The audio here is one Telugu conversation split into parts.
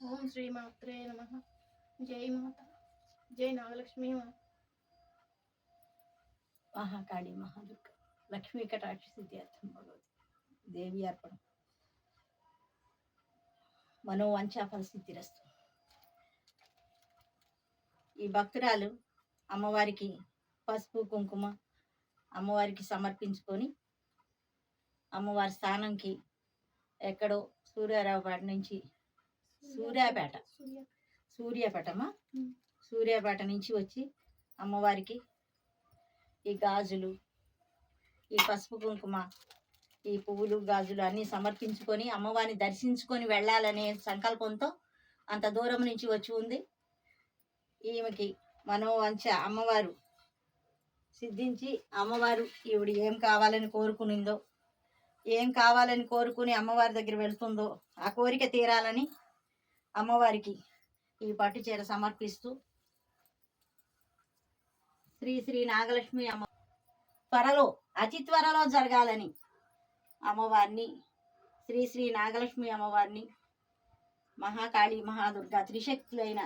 ఓం శ్రీ మాత్రే నమ. జై మాత. జై నాగలక్ష్మి మహాకాళి మహాదుర్గ. లక్ష్మీ కటాక్ష సిద్ధి అర్థం భగవతి. దేవి అర్పణ. మనోవంచా ఫలసిద్ధిరస్తు ఈ భక్తురాలు అమ్మవారికి పసుపు కుంకుమ అమ్మవారికి సమర్పించుకొని అమ్మవారి స్థానంకి ఎక్కడో సూర్యారావుపేట నుంచి సూర్యాపేట. సూర్య. సూర్యాపేటమా? ఉమ్. సూర్యాపేట నుంచి వచ్చి అమ్మవారికి ఈ గాజులు ఈ పసుపు కుంకుమ ఈ పువ్వులు గాజులు అన్నీ సమర్పించుకొని అమ్మవారిని దర్శించుకొని వెళ్ళాలనే సంకల్పంతో అంత దూరం నుంచి వచ్చి ఉంది. ఈమెకి మనోవంచ అమ్మవారు సిద్ధించి అమ్మవారు ఈవిడ ఏం కావాలని కోరుకునిందో ఏం కావాలని కోరుకుని అమ్మవారి దగ్గర వెళ్తుందో ఆ కోరిక తీరాలని అమ్మవారికి ఈ పట్టు చీర సమర్పిస్తూ శ్రీ శ్రీ నాగలక్ష్మి అమ్మ త్వరలో అతి త్వరలో జరగాలని అమ్మవారిని శ్రీ శ్రీ నాగలక్ష్మి అమ్మవారిని మహాకాళి మహాదుర్గా త్రిశక్తులైన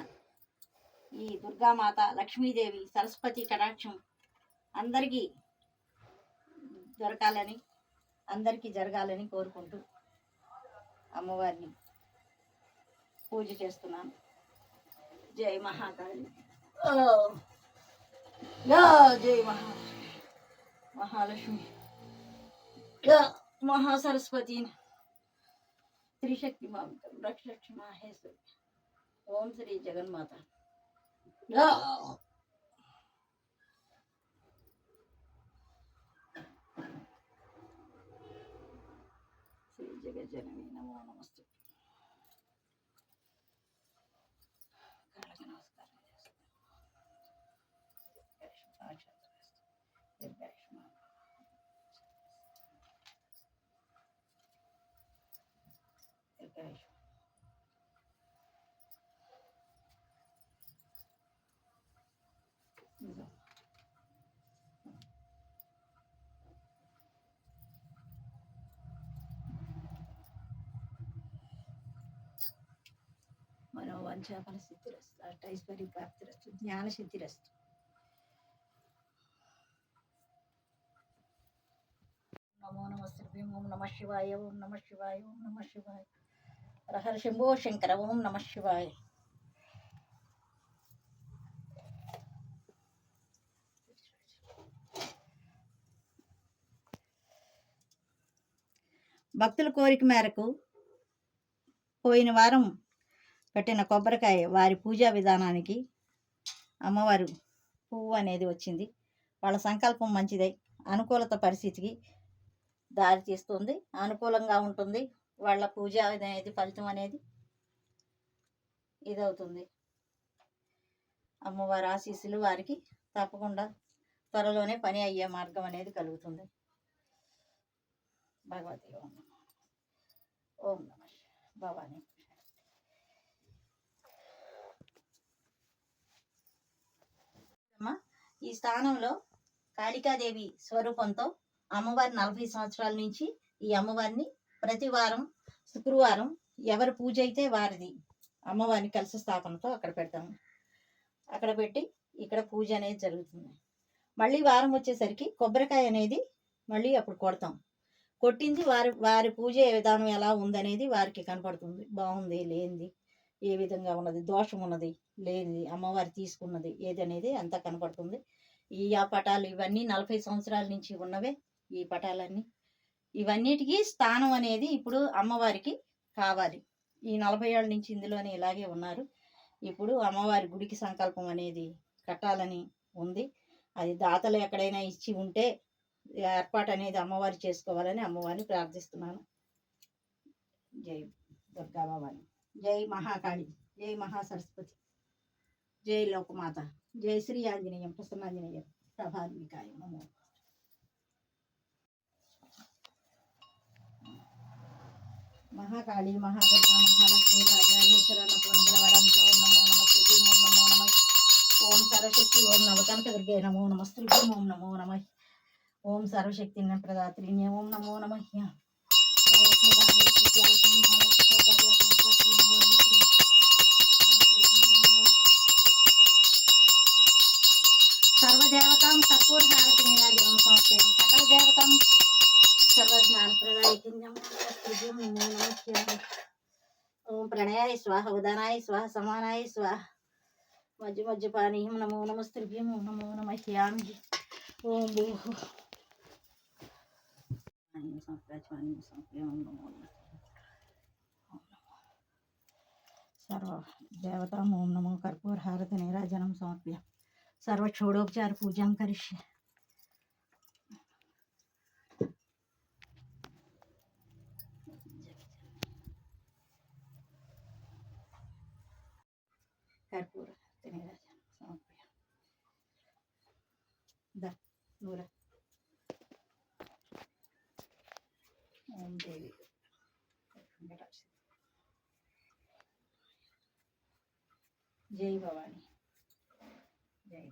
ఈ దుర్గామాత లక్ష్మీదేవి సరస్వతి కటాక్షం అందరికీ దొరకాలని అందరికీ జరగాలని కోరుకుంటూ అమ్మవారిని పూజ చేస్తున్నాను. జై మహాకాళి. జై మహా మహాలక్ష్మి. మహాసరస్వతి. త్రిశక్తి మామితం రక్షలక్ష్మి మహేశ్వరి. ఓం శ్రీ జగన్మాత. శ్రీ జగజ్జనని నమో నమస్తే. నిర్దేశం నిజం సిద్ధిరస్తు ఫలసిద్ధిరస్తు అష్టైశ్వర్య ప్రాప్తిరస్తు జ్ఞాన సిద్ధిరస్తు నమో నమ శ్రీ ఓం నమ శివాయ ఓం నమ శివాయ ఓం నమ శివాయ. హరహర శంభో శంకర ఓం నమ శివాయ. భక్తుల కోరిక మేరకు పోయిన వారం పెట్టిన కొబ్బరికాయ వారి పూజా విధానానికి అమ్మవారు పువ్వు అనేది వచ్చింది. వాళ్ళ సంకల్పం మంచిదై అనుకూలత పరిస్థితికి దారి తీస్తుంది. అనుకూలంగా ఉంటుంది. వాళ్ళ పూజ అనేది ఫలితం అనేది ఇదవుతుంది. అమ్మవారి ఆశీస్సులు వారికి తప్పకుండా త్వరలోనే పని అయ్యే మార్గం అనేది కలుగుతుంది. భగవతి ఓం ఓం నమ. భవానీ. ఈ స్థానంలో కాళికాదేవి స్వరూపంతో అమ్మవారి నలభై సంవత్సరాల నుంచి ఈ అమ్మవారిని ప్రతి వారం శుక్రవారం ఎవరి పూజ అయితే వారిది. అమ్మవారిని కలిసి స్థాపనతో అక్కడ పెడతాము అక్కడ పెట్టి ఇక్కడ పూజ అనేది జరుగుతుంది. మళ్ళీ వారం వచ్చేసరికి కొబ్బరికాయ అనేది మళ్ళీ అప్పుడు కొడతాం. కొట్టింది వారి వారి పూజ విధానం ఎలా ఉందనేది వారికి కనపడుతుంది. బాగుంది లేనిది ఏ విధంగా ఉన్నది దోషం ఉన్నది లేనిది అమ్మవారి తీసుకున్నది ఏది అనేది అంతా కనపడుతుంది. ఈ ఆ పటాలు ఇవన్నీ నలభై సంవత్సరాల నుంచి ఉన్నవే ఈ పటాలన్నీ. ఇవన్నిటికీ స్థానం అనేది ఇప్పుడు అమ్మవారికి కావాలి. ఈ నలభై ఏళ్ళ నుంచి ఇందులోనే ఇలాగే ఉన్నారు. ఇప్పుడు అమ్మవారి గుడికి సంకల్పం అనేది కట్టాలని ఉంది. అది దాతలు ఎక్కడైనా ఇచ్చి ఉంటే ఏర్పాటు అనేది అమ్మవారి చేసుకోవాలని అమ్మవారిని ప్రార్థిస్తున్నాను. జై దుర్గా భవాని. జై మహాకాళి. జై మహాసరస్వతి. జై లోకమాత. జై శ్రీ ఆంజనేయం ప్రసన్నాంజనేయం. ప్రభాన్వికాయ నమో మహాకాళి మహాదుర్గ మహాలక్ష్మి రాజరాజేశ్వర పూర్ణ ఓం నమో నమ శ్రీ ఓం నమో నమ. ఓం సర్వశక్తి ఓం నవకనక దుర్గే నమో నమ. స్త్రీ ఓం నమో నమ. ఓం సర్వశక్తి ప్రదాత్రిణ్య ఓం నమో నమ. సర్వదేవతాం కర్పూరహారతి నిరాజనం సంస్థ సకల దేవతాం ఓం ప్రణయాయ స్వాహ ఉదనాయ స్వాహ సమానాయ స్వాహ మధ్య మధ్య పానీయం నమో నమస్త్రిభ్యం ఓం నమో నమ హ్యామి ఓం భూః పానీయం సమర్పయామి, పానీయం సమర్పయామి, ఓం నమో నమః. ఓం నమో. సర్వ దేవతాం ఓం నమో కర్పూర హారతి నీరాజనం సమర్ప్య సర్వ షోడోపచార పూజాం కరిష్య ద నూర ఓం దేవి జై భవాని జై